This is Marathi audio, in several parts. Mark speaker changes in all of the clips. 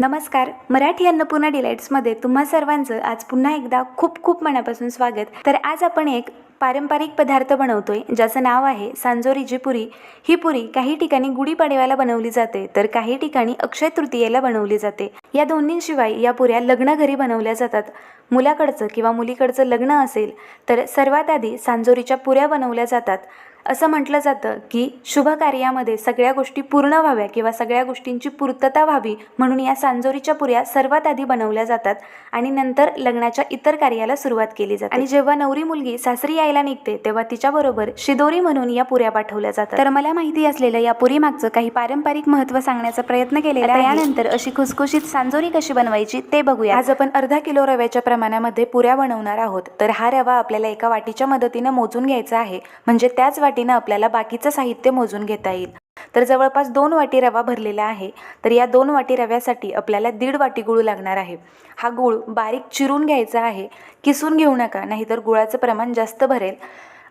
Speaker 1: नमस्कार मराठी अन्नपूर्णा डिलाईट्समध्ये तुम्हा सर्वांचं आज पुन्हा एकदा खूप खूप मनापासून स्वागत. तर आज आपण एक पारंपरिक पदार्थ बनवतो आहे ज्याचं नाव आहे सांजोरीची पुरी. ही पुरी काही ठिकाणी गुढीपाडव्याला बनवली जाते तर काही ठिकाणी अक्षय तृतीयेला बनवली जाते. या दोन्हींशिवाय या पुऱ्या लग्न घरी बनवल्या जातात. मुलाकडचं किंवा मुलीकडचं लग्न असेल तर सर्वात आधी सांजोरीच्या पुऱ्या बनवल्या जातात. असं म्हटलं जातं की शुभ कार्यामध्ये सगळ्या गोष्टी पूर्ण व्हाव्या किंवा सगळ्या गोष्टींची पूर्तता व्हावी म्हणून या सांजोरीच्या पुऱ्या सर्वात आधी बनवल्या जातात आणि नंतर लग्नाच्या इतर कार्याला सुरुवात केली जाते. आणि जेव्हा नवरी मुलगी सासरी यायला निघते तेव्हा तिच्याबरोबर शिदोरी म्हणून या पुऱ्या पाठवल्या जातात. तर मला माहिती असलेलं या पुरी मागचं काही पारंपरिक महत्त्व सांगण्याचा प्रयत्न केलेला आहे. यानंतर अशी खुसखुशीत सांजोरी कशी बनवायची ते बघूया. आज आपण अर्धा किलो रव्याच्या प्रमाणामध्ये पुऱ्या बनवणार आहोत. तर हा रवा आपल्याला एका वाटीच्या मदतीनं मोजून घ्यायचा आहे. म्हणजे त्याच वाटीनं आपल्याला बाकीचं साहित्य मोजून घेता येईल. तर जवळपास दोन वाटी रवा भरलेला आहे. तर या दोन वाटी रव्यासाठी आपल्याला दीड वाटी गुळ लागणार आहे. हा गुळ बारीक चिरून घ्यायचा आहे. किसून घेऊ नका नाहीतर गुळाचं प्रमाण जास्त भरेल.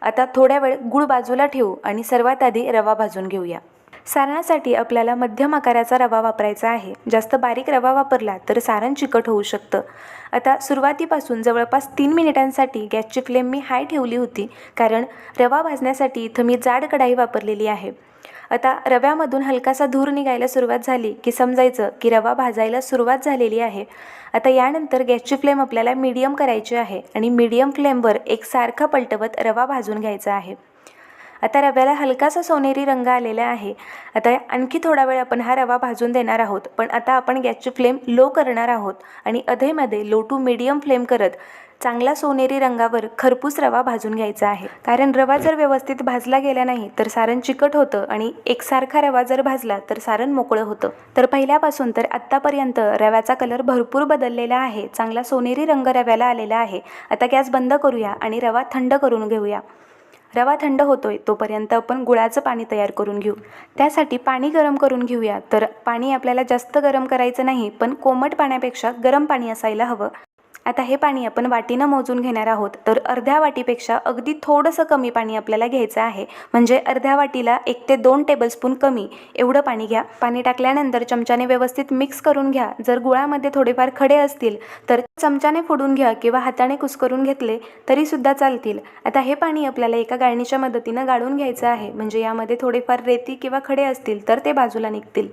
Speaker 1: आता थोड्या वेळ गुळ बाजूला ठेवू आणि सर्वात आधी रवा भाजून घेऊया. सारणासाठी आपल्याला मध्यम आकाराचा रवा वापरायचा आहे. जास्त बारीक रवा वापरला तर सारण चिकट होऊ शकतं. आता सुरुवातीपासून जवळपास तीन मिनिटांसाठी गॅसची फ्लेम मी हाय ठेवली होती कारण रवा भाजण्यासाठी इथं मी जाड कढाई वापरलेली आहे. आता रव्यामधून हलकासा धूर निघायला सुरुवात झाली की समजायचं की रवा भाजायला सुरुवात झालेली आहे. आता यानंतर गॅसची फ्लेम आपल्याला मीडियम करायची आहे आणि मीडियम फ्लेमवर एकसारखा पलटवत रवा भाजून घ्यायचा आहे. आता रव्याला हलकासा सोनेरी रंग आलेला आहे. आता आणखी थोडा वेळ आपण हा रवा भाजून देणार आहोत. पण आता आपण गॅसची फ्लेम लो करणार आहोत आणि अधेमध्ये लो टू मीडियम फ्लेम करत चांगला सोनेरी रंगावर खरपूस रवा भाजून घ्यायचा आहे. कारण रवा जर व्यवस्थित भाजला गेला नाही तर सारण चिकट होतं आणि एकसारखा रवा जर भाजला तर सारण मोकळं होतं. तर पहिल्यापासून तर आत्तापर्यंत रव्याचा कलर भरपूर बदललेला आहे. चांगला सोनेरी रंग रव्याला आलेला आहे. आता गॅस बंद करूया आणि रवा थंड करून घेऊया. रवा थंड होतो आहे तोपर्यंत आपण गुळाचं पाणी तयार करून घेऊ. त्यासाठी पाणी गरम करून घेऊया. तर पाणी आपल्याला जास्त गरम करायचं नाही पण कोमट पाण्यापेक्षा गरम पाणी असायला हवं. आता हे पाणी आपण वाटीनं मोजून घेणार आहोत. तर अर्ध्या वाटीपेक्षा अगदी थोडंसं कमी पाणी आपल्याला घ्यायचं आहे. म्हणजे अर्ध्या वाटीला एक ते दोन टेबलस्पून कमी एवढं पाणी घ्या. पाणी टाकल्यानंतर चमच्याने व्यवस्थित मिक्स करून घ्या. जर गुळामध्ये थोडेफार खडे असतील तर चमच्याने फोडून घ्या किंवा हाताने कुस्करून घेतले तरीसुद्धा चालतील. आता हे पाणी आपल्याला एका गाळणीच्या मदतीनं गाळून घ्यायचं आहे. म्हणजे यामध्ये थोडेफार रेती किंवा खडे असतील तर ते बाजूला निघतील.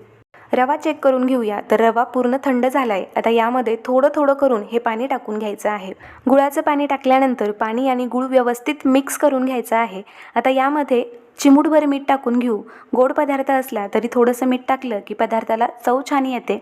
Speaker 1: रवा चेक करून घेऊया. तर रवा पूर्ण थंड झाला आहे आता यामध्ये थोडं थोडं करून हे पाणी टाकून घ्यायचं आहे. गुळाचं पाणी टाकल्यानंतर पाणी आणि गुळ व्यवस्थित मिक्स करून घ्यायचं आहे. आता यामध्ये चिमूटभर मीठ टाकून घेऊ. गोड पदार्थ असला तरी थोडंसं मीठ टाकलं की पदार्थाला चव छान येते.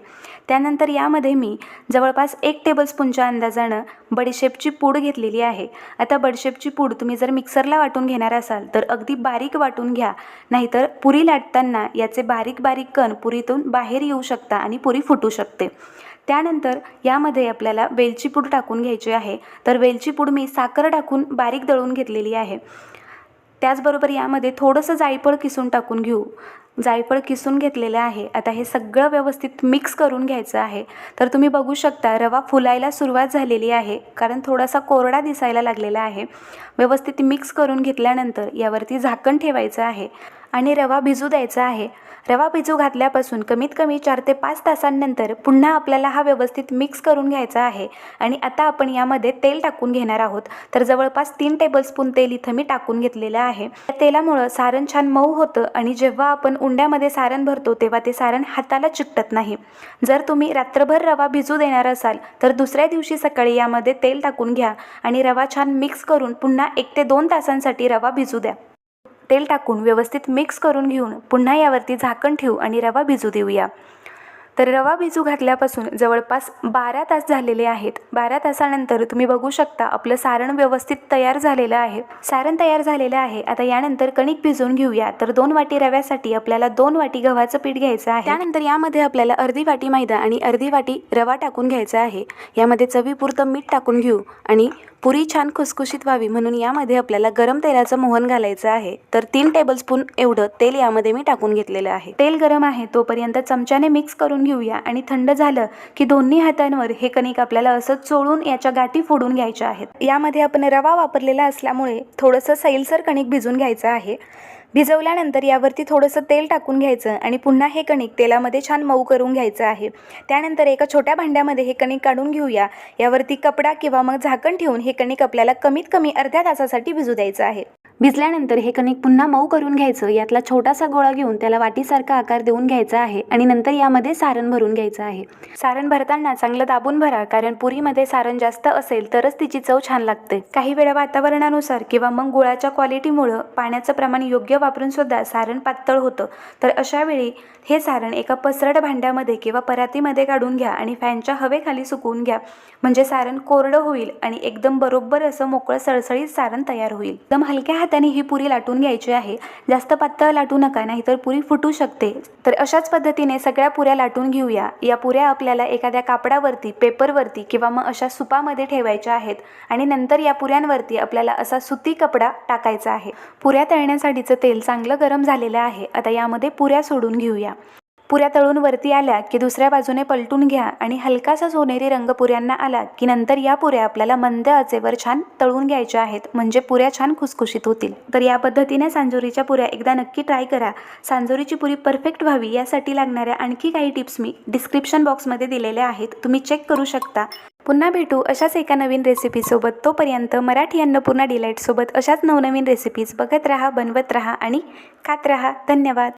Speaker 1: त्यानंतर यामध्ये मी जवळपास एक टेबलस्पूनच्या अंदाजानं बडीशेपची पूड घेतलेली आहे. आता बडीशेपची पूड तुम्ही जर मिक्सरला वाटून घेणार असाल तर अगदी बारीक वाटून घ्या. नाहीतर पुरी लाटताना याचे बारीक बारीक कण पुरीतून बाहेर येऊ शकता आणि पुरी फुटू शकते. त्यानंतर यामध्ये आपल्याला वेलची पूड टाकून घ्यायची आहे. तर वेलची पूड मी साखर टाकून बारीक दळून घेतलेली आहे. त्याचबरोबर यामध्ये थोडंसं जायफळ किसून टाकून घेऊ. जायफळ किसून घेतलेलं आहे. आता हे सगळं व्यवस्थित मिक्स करून घ्यायचं आहे. तर तुम्ही बघू शकता रवा फुलायला सुरुवात झालेली आहे. कारण थोडासा कोरडा दिसायला लागलेला आहे. व्यवस्थित मिक्स करून घेतल्यानंतर यावरती झाकण ठेवायचं आहे. आणि रवा भिजू द्यायचा आहे. रवा भिजू घातल्यापासून कमीत कमी चार ते पाच तासांनंतर पुन्हा आपल्याला हा व्यवस्थित मिक्स करून घ्यायचा आहे. आणि आता आपण यामध्ये तेल टाकून घेणार आहोत. तर जवळपास तीन टेबलस्पून तेल इथं मी टाकून घेतलेलं आहे. त्या तेलामुळं सारण छान मऊ होतं आणि जेव्हा आपण उंड्यामध्ये सारण भरतो तेव्हा ते सारण हाताला चिकटत नाही. जर तुम्ही रात्रभर रवा भिजू देणार असाल तर दुसऱ्या दिवशी सकाळी यामध्ये तेल टाकून घ्या आणि रवा छान मिक्स करून पुन्हा एक ते दोन तासांसाठी रवा भिजू द्या. तेल टाकून व्यवस्थित मिक्स करून घेऊन पुन्हा यावरती झाकण ठेवू आणि रवा भिजू देऊया. तर रवा भिजू घातल्यापासून जवळपास बारा तास झालेले आहेत. बारा तासानंतर तुम्ही बघू शकता आपलं सारण व्यवस्थित तयार झालेलं आहे. सारण तयार झालेलं आहे. आता यानंतर कणिक भिजवून घेऊया. तर दोन वाटी रव्यासाठी आपल्याला दोन वाटी गव्हाचं पीठ घ्यायचं आहे. त्यानंतर यामध्ये आपल्याला अर्धी वाटी मैदा आणि अर्धी वाटी रवा टाकून घ्यायचा आहे. यामध्ये चवीपुरतं मीठ टाकून घेऊ आणि पुरी छान खुसखुशीत व्हावी म्हणून यामध्ये आपल्याला गरम तेलाचं मोहन घालायचं आहे. तर तीन टेबलस्पून एवढं तेल यामध्ये मी टाकून घेतलेलं आहे. तेल गरम आहे तोपर्यंत चमच्याने मिक्स करून घेऊया. आणि थंड झालं की दोन्ही हातांवर हे कणिक आपल्याला असं चोळून याच्या गाठी फोडून घ्यायच्या आहेत. यामध्ये आपण रवा वापरलेला असल्यामुळे थोडंसं सैलसर कणिक भिजून घ्यायचं आहे. भिजवल्यानंतर यावरती थोडंसं तेल टाकून घ्यायचं आणि पुन्हा हे कणिक तेलामध्ये छान मऊ करून घ्यायचं आहे. त्यानंतर एका छोट्या भांड्यामध्ये हे कणिक काढून घेऊया. यावरती कपडा किंवा मग झाकण ठेवून हे कणिक आपल्याला कमीत कमी अर्ध्या तासासाठी भिजू द्यायचं आहे. भिजल्यानंतर हे कणिक पुन्हा मऊ करून घ्यायचं. यातला छोटासा गोळा घेऊन त्याला वाटीसारखा आकार देऊन घ्यायचा आहे आणि नंतर यामध्ये सारण भरून घ्यायचं आहे. सारण भरताना चांगलं दाबून भरा कारण पुरीमध्ये सारण जास्त असेल तरच तिची चव छान लागते. काही वेळा वातावरणानुसार किंवा मग गुळाच्या क्वालिटीमुळं पाण्याचं प्रमाण योग्य वापरून सुद्धा सारण पातळ होतं. तर अशा वेळी हे सारण एका पसरट भांड्यामध्ये किंवा परातीमध्ये काढून घ्या आणि फॅनच्या हवेखाली सुकवून घ्या. म्हणजे सारण कोरडं होईल आणि एकदम बरोबर असं मोकळं सळसळीत सारण तयार होईल. एकदम हलक्या हाताने ही पुरी लाटून घ्यायची आहे. जास्त पातळ लाटू नका नाहीतर पुरी फुटू शकते. तर अशाच पद्धतीने सगळ्या पुऱ्या लाटून घेऊया. या पुऱ्या आपल्याला एखाद्या कापडावरती पेपरवरती किंवा मग अशा सुपामध्ये ठेवायच्या आहेत आणि नंतर या पुऱ्यांवरती आपल्याला असा सुती कपडा टाकायचा आहे. पुऱ्या तळण्यासाठीचं तेल चांगलं गरम झालेलं आहे. आता यामध्ये पुऱ्या सोडून घेऊया. पुऱ्या तळून वरती आल्या की दुसऱ्या बाजूने पलटून घ्या आणि हलकासा सोनेरी रंग पुऱ्यांना आला की नंतर या पुऱ्या आपल्याला मंद आचेवर छान तळून घ्यायच्या आहेत. म्हणजे पुऱ्या छान खुसखुशीत होतील. तर या पद्धतीने सांजोरीच्या पुऱ्या एकदा नक्की ट्राय करा. सांजोरीची पुरी परफेक्ट व्हावी यासाठी लागणाऱ्या आणखी काही टिप्स मी डिस्क्रिप्शन बॉक्समध्ये दिलेल्या आहेत. तुम्ही चेक करू शकता. पुन्हा भेटू अशाच एका नवीन रेसिपीसोबत. तोपर्यंत मराठी अन्नपूर्णा डिलाईटसोबत अशाच नवनवीन रेसिपीज बघत राहा बनवत राहा आणि खात राहा. धन्यवाद.